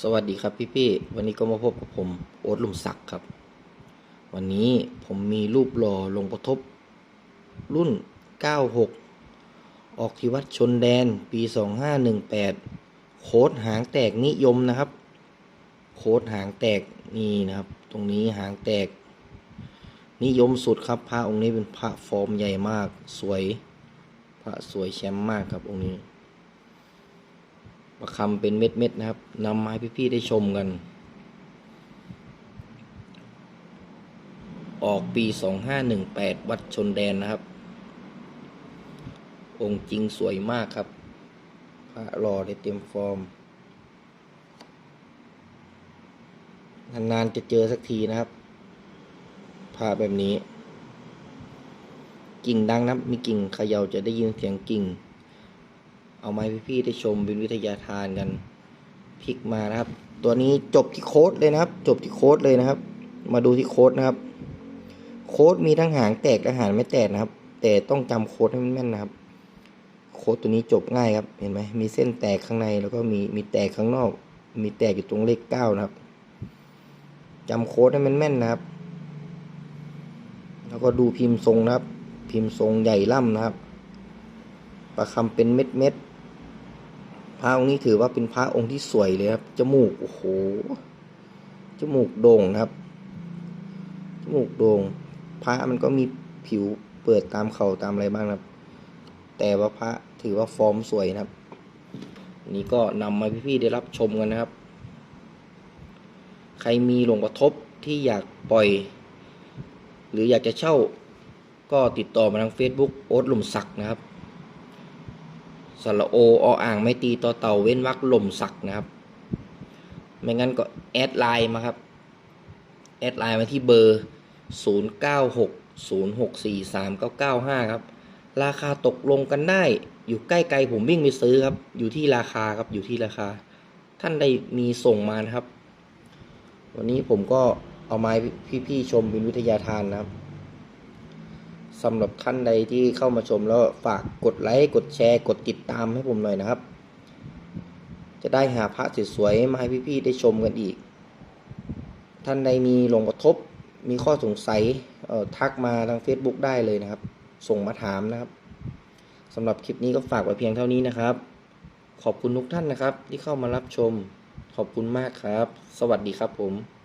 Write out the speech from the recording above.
สวัสดีครับพี่ๆวันนี้ก็มาพบกับผมโอ๊ตลุมศักดิ์ครับ วันนี้ผมมีรูปหล่อลงประทบ รุ่น 96 ออกที่วัดชนแดนปี 2518 โค้ดหางแตกนิยมนะครับ โค้ดหางแตกนี่นะครับ ตรงนี้หางแตก นิยมสุดครับพระองค์นี้เป็นพระฟอร์มใหญ่มาก สวย พระสวยแชมป์มากครับองค์นี้ ประคำเป็นเม็ดๆนะครับนำมาให้พี่ๆได้ชมกัน ออกปี 2518 วัดชนแดนนะครับ องค์จริงสวยมากครับ พระรอได้เต็มฟอร์ม นานๆจะเจอสักทีนะครับพระแบบนี้ กิ่งดังนะมีกิ่งเขย่าจะได้ยินเสียงกิ่ง เอามาให้พี่ๆได้ชมเป็นวิทยาทานกันพลิกมานะครับ ตัวนี้จบที่โค้ดเลยนะครับ จบที่โค้ดเลยนะครับ มาดูที่โค้ดนะครับ โค้ดมีทั้งหางแตกและหางไม่แตกนะครับ แต่ต้องจำโค้ดให้แม่นๆนะครับ โค้ดตัวนี้จบง่ายครับ เห็นไหมมีเส้นแตกข้างในแล้วก็มีมีแตกข้างนอก มีแตกอยู่ตรงเลขเก้านะครับจำโค้ดให้แม่นๆนะครับ แล้วก็ดูพิมพ์ทรงนะครับ พิมพ์ทรงใหญ่ล่ำนะครับ ประคำเป็นเม็ดเม็ดๆ พระองค์นี้ถือว่าเป็นพระองค์ที่สวยเลยครับ จมูก โอ้โห จมูกโด่งนะครับ จมูกโด่ง พระมันก็มีผิวเปิดตามเข่าตามอะไรบ้างนะครับ แต่ว่าพระถือว่าฟอร์มสวยนะครับ นี่ก็นำมาพี่ๆได้รับชมกันนะครับ ใครมีหลวงประทบที่อยากปล่อย หรืออยากจะเช่าก็ติดต่อมาทาง Facebook โอ๊ตหลุมศักดิ์นะครับ สระโอออ่างไม่ตีต่อเต่าเว้นวรรคหล่มศักนะครับ ไม่งั้นก็แอดไลน์มาครับ แอดไลน์มาที่เบอร์ 0960643995 ครับ ราคาตกลงกันได้ อยู่ใกล้ไกลผมวิ่งไปซื้อครับ อยู่ที่ราคาครับ อยู่ที่ราคา ท่านใดมีส่งมานะครับ วันนี้ผมก็เอาไม้พี่ๆชมเป็นวิทยาทานนะครับ สำหรับท่านใดที่เข้ามาชมแล้วฝากกดไลค์กดแชร์ กดติดตามให้ผมหน่อยนะครับ จะได้หาพระสวยๆมาให้พี่ๆได้ชมกันอีก ท่านใดมีหลงกระทบมีข้อสงสัยออทักมาทาง Facebook ได้เลยนะครับ ส่งมาถามนะครับสำหรับคลิปนี้ก็ฝากไว้เพียงเท่านี้นะครับ ขอบคุณทุกท่านนะครับที่เข้ามารับชม ขอบคุณมากครับ สวัสดีครับผม